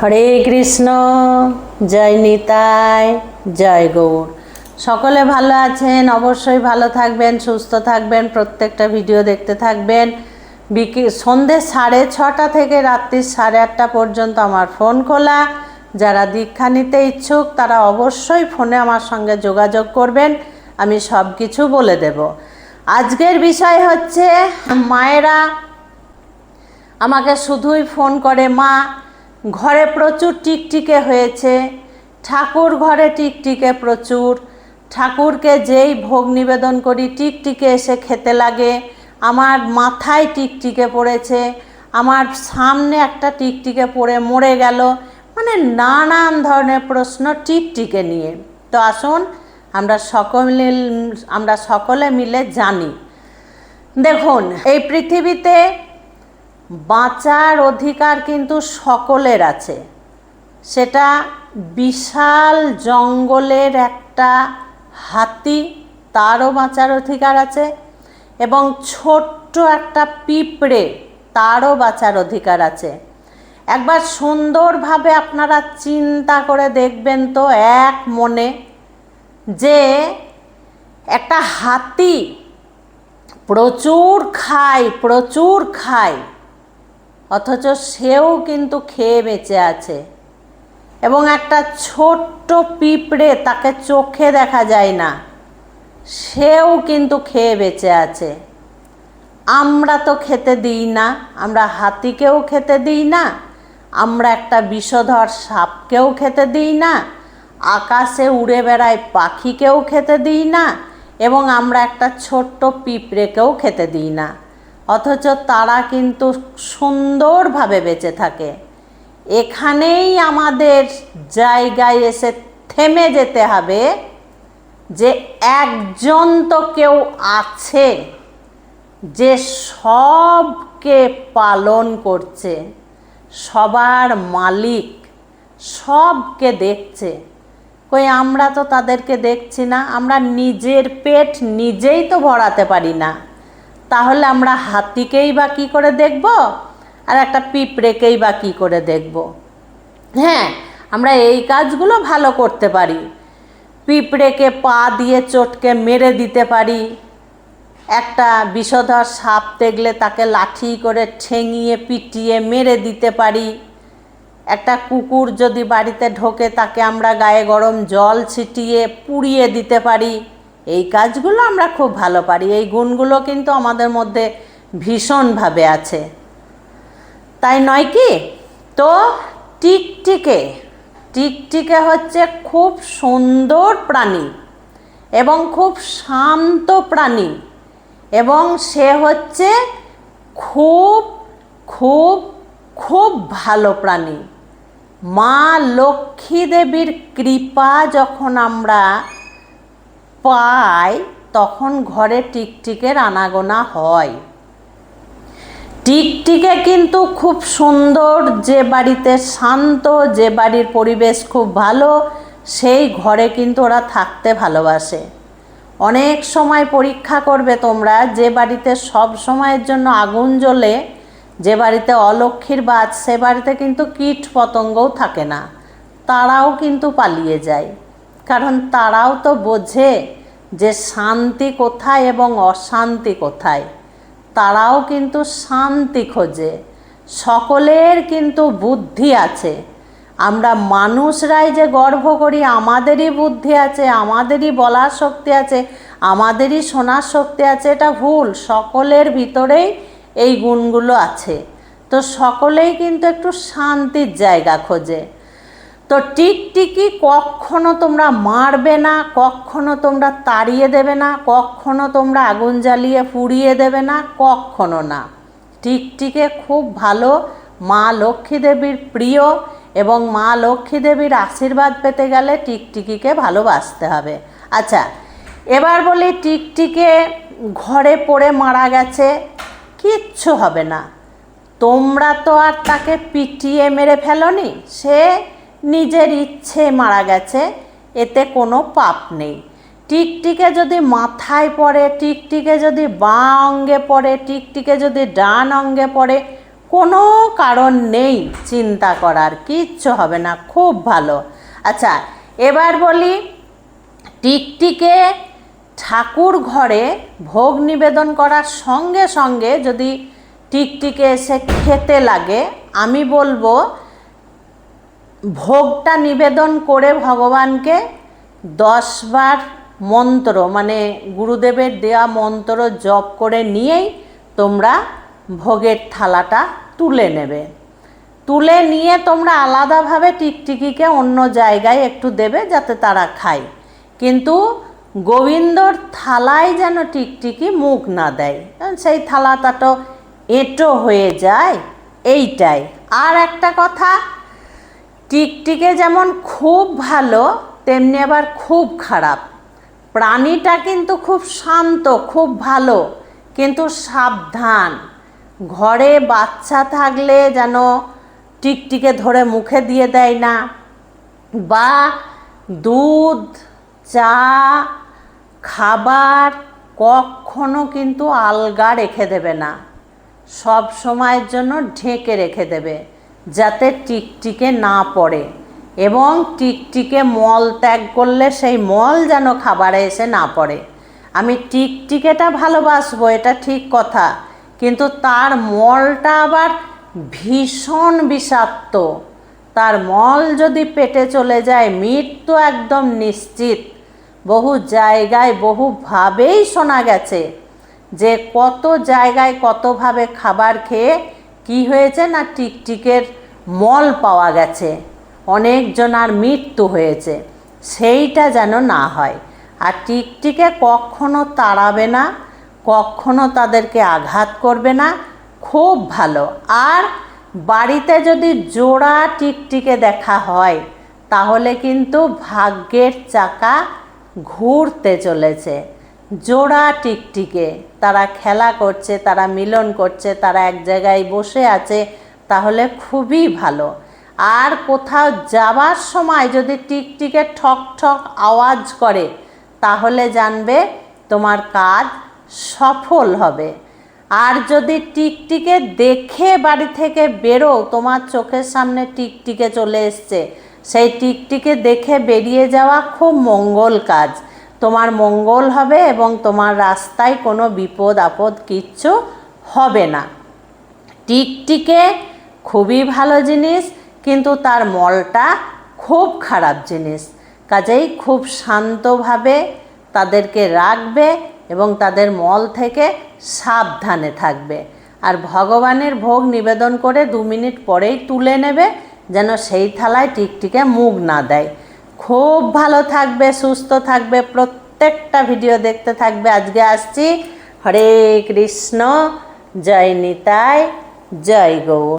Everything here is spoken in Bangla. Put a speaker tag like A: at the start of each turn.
A: হরে কৃষ্ণ, জয় নিতাই, জয় গৌর। সকলে ভালো আছেন, অবশ্যই ভালো থাকবেন, সুস্থ থাকবেন, প্রত্যেকটা ভিডিও দেখতে থাকবেন। বিকে, সন্ধে সাড়ে ছটা থেকে রাত্রি সাড়ে আটটা পর্যন্ত আমার ফোন খোলা। যারা দীক্ষা নিতে ইচ্ছুক, তারা অবশ্যই ফোনে আমার সঙ্গে যোগাযোগ করবেন, আমি সব কিছু বলে দেব। আজকের বিষয় হচ্ছে, মায়েরা আমাকে শুধুই ফোন করে মা ঘরে প্রচুর টিকটিকে হয়েছে। ঠাকুর ঘরে টিকটিকে প্রচুর। ঠাকুরকে যেই ভোগ নিবেদন করি, টিকটিকে এসে খেতে লাগে। আমার মাথায় টিকটিকে পড়েছে। আমার সামনে একটা টিকটিকে পড়ে মরে গেল। মানে নানান ধরনের প্রশ্ন টিকটিকে নিয়ে। তো আসুন, আমরা সকলে আমরা সকলে মিলে জানি। দেখুন, এই পৃথিবীতে বাঁচার অধিকার কিন্তু সকলের আছে। সেটা বিশাল জঙ্গলের একটা হাতি, তারও বাঁচার অধিকার আছে এবং ছোট্ট একটা পিঁপড়ে, তারও বাঁচার অধিকার আছে। একবার সুন্দরভাবে আপনারা চিন্তা করে দেখবেন তো এক মনে যে একটা হাতি প্রচুর খায় প্রচুর খায়। অথচ সেও কিন্তু খেয়ে বেঁচে আছে। এবং একটা ছোট্ট পিঁপড়ে তাকে চোখে দেখা যায় না, সেও কিন্তু খেয়ে বেঁচে আছে। আমরা তো খেতে দিই না, আমরা হাতিকেও খেতে দিই না, আমরা একটা বিষধর সাপকেও খেতে দিই না, আকাশে উড়ে বেড়ায় পাখিকেও খেতে দিই না, এবং আমরা একটা ছোট্ট পিঁপড়েকেও খেতে দিই না। অথচ তারা কিন্তু সুন্দরভাবে বেঁচে থাকে। এখানেই আমাদের জায়গায় এসে থেমে যেতে হবে যে একজন তো কেউ আছে, যে সবকে পালন করছে, সবার মালিক, সবকে দেখছে। কই, আমরা তো তাদেরকে দেখছি না, আমরা নিজের পেট নিজেই তো ভরাতে পারি না। তাহলে আমরা হাতিকেই বা কী করে দেখব? আর একটা পিঁপড়েকেই বা কী করে দেখব? হ্যাঁ আমরা এই কাজগুলো ভালো করতে পারি। পিঁপড়েকে পা দিয়ে চটকে মেরে দিতে পারি। একটা বিষধর সাপ দেখলে তাকে লাঠি করে ঠেঙিয়ে পিটিয়ে মেরে দিতে পারি। একটা কুকুর যদি বাড়িতে ঢোকে তাকে আমরা গায়ে গরম জল ছিটিয়ে পুড়িয়ে দিতে পারি। এই কাজগুলো আমরা খুব ভালো পারি। এই গুণগুলো কিন্তু আমাদের মধ্যে ভীষণভাবে আছে। তাই নয় কি? তো টিকটিকে টিকটিকে হচ্ছে খুব সুন্দর প্রাণী এবং খুব শান্ত প্রাণী এবং সে হচ্ছে খুব খুব খুব ভালো প্রাণী। মা লক্ষ্মী দেবীর কৃপা যখন আমরা পাই তখন ঘরে টিকটিকের আনাগোনা হয়। টিকটিকে কিন্তু খুব সুন্দর, যে বাড়িতে শান্ত, যে বাড়ির পরিবেশ খুব ভালো, সেই ঘরে কিন্তু ওরা থাকতে ভালোবাসে। অনেক সময় পরীক্ষা করবে তোমরা, যে বাড়িতে সব সময়ের জন্য আগুন জ্বলে, যে বাড়িতে অলক্ষীর বাজ, সে বাড়িতে কিন্তু কীট পতঙ্গও থাকে না। তারাও কিন্তু পালিয়ে যায়। কারণ তারাও তো বোঝে যে শান্তি কোথায় এবং অশান্তি কোথায়, তারাও কিন্তু শান্তি খোঁজে। সকলের কিন্তু বুদ্ধি আছে। আমরা মানুষরাই যে গর্ব করি, আমাদেরই বুদ্ধি আছে, আমাদেরই বলার শক্তি আছে, আমাদেরই শোনার শক্তি আছে, এটা ভুল। সকলের ভিতরেই এই গুণগুলো আছে। তো সকলেই কিন্তু একটু শান্তির জায়গা খোঁজে। তো টিকটিকি কখনো তোমরা মারবে না, কখনো তোমরা তাড়িয়ে দেবে না, কখনো তোমরা আগুন জ্বালিয়ে পুড়িয়ে দেবে না, কখনো না। টিকটিকে খুব ভালো মা লক্ষ্মী দেবীর প্রিয় এবং মা লক্ষ্মী দেবীর আশীর্বাদ পেতে গেলে টিকটিকিকে ভালোবাসতে হবে। আচ্ছা এবার বলি টিকটিকে ঘরে পড়ে মারা গেছে, কিচ্ছু হবে না। তোমরা তো আর তাকে পিটিয়ে মেরে ফেলনি, সে নিজের ইচ্ছে মারা গেছে, এতে কোনো পাপ নেই। টিকটিকে যদি মাথায় পড়ে, টিকটিকে যদি বাঁ অঙ্গে পড়ে, টিকটিকে যদি ডান অঙ্গে পড়ে, কোনো কারণ নেই চিন্তা করার, কিচ্ছু হবে না, খুব ভালো। আচ্ছা এবার বলি, টিকটিকে ঠাকুর ঘরে ভোগ নিবেদন করার সঙ্গে সঙ্গে যদি টিকটিকে এসে খেতে লাগে, আমি বলব ভোগটা নিবেদন করে ভগবানকে দশবার মন্ত্র মানে গুরুদেবের দেওয়া মন্ত্র জপ করে নিয়েই তোমরা ভোগের থালাটা তুলে নেবে। তুলে নিয়ে তোমরা আলাদাভাবে টিকটিকিকে অন্য জায়গায় একটু দেবে যাতে তারা খায়। কিন্তু গোবিন্দর থালায় যেন টিকটিকি মুখ না দেয়, কারণ সেই থালাটা তো এঁটো হয়ে যায়, এইটাই। আর একটা কথা টিকটিকে যেমন খুব ভালো, তেমনি আবার খুব খারাপ। প্রাণীটা কিন্তু খুব শান্ত, খুব ভালো, কিন্তু সাবধান। ঘরে বাচ্চা থাকলে যেন টিকটিকে ধরে মুখে দিয়ে দেয় না। বা দুধ, চা, খাবার কখনো কিন্তু আলগা রেখে দেবে না। সব সময়ের জন্য ঢেকে রেখে দেবে। যাতে টিকটিকে না পড়ে এবং টিকটিকে মল ত্যাগ করলে সেই মল যেন খাবারে এসে না পড়ে। আমি টিকটিকেটা ভালোবাসবো, এটা ঠিক কথা, কিন্তু তার মলটা আবার ভীষণ বিষাক্ত। তার মল যদি পেটে চলে যায়, মৃত্যু একদম নিশ্চিত। বহু জায়গায় বহুভাবেই শোনা গেছে যে কত জায়গায় কতভাবে খাবার খেয়ে কি হয়েছে না টিকটিকের মল পাওয়া গেছে? অনেকজনার মৃত্যু হয়েছে। সেইটা যেন না হয়। আর টিকটিকে কখনো তাড়াবে না, কখনো তাদেরকে আঘাত করবে না। খুব ভালো। আর বাড়িতে যদি জোড়া টিকটিকে দেখা হয়, তাহলে কিন্তু ভাগ্যের চাকা ঘুরতে চলেছে। জোড়া টিকটিকে তারা খেলা করছে, তারা মিলন করছে, তারা এক জায়গায় বসে আছে, তাহলে খুবই ভালো। আর কোথাও যাবার সময় যদি টিকটিকে ঠক ঠক আওয়াজ করে, তাহলে জানবে তোমার কাজ সফল হবে। আর যদি টিকটিকে দেখে বাড়ি থেকে বেরো, তোমার চোখের সামনে টিকটিকে চলে এসছে, সেই টিকটিকে দেখে বেরিয়ে যাওয়া খুব মঙ্গল কাজ। তোমার মঙ্গল হবে এবং তোমার রাস্তায় কোনো বিপদ আপদ কিচ্ছু হবে না। টিকটিকে খুবই ভালো জিনিস, কিন্তু তার মলটা খুব খারাপ জিনিস। কাজেই খুব শান্তভাবে তাদেরকে রাখবে এবং তাদের মল থেকে সাবধানে থাকবে। আর ভগবানের ভোগ নিবেদন করে দু মিনিট পরেই তুলে নেবে, যেন সেই থালায় টিকটিকে মুখ না দেয়। খুব ভালো থাকবে, সুস্থ থাকবে, প্রত্যেকটা ভিডিও দেখতে থাকবে। আজকে আসছি হরে কৃষ্ণ, জয় নিতাই, জয় গৌর।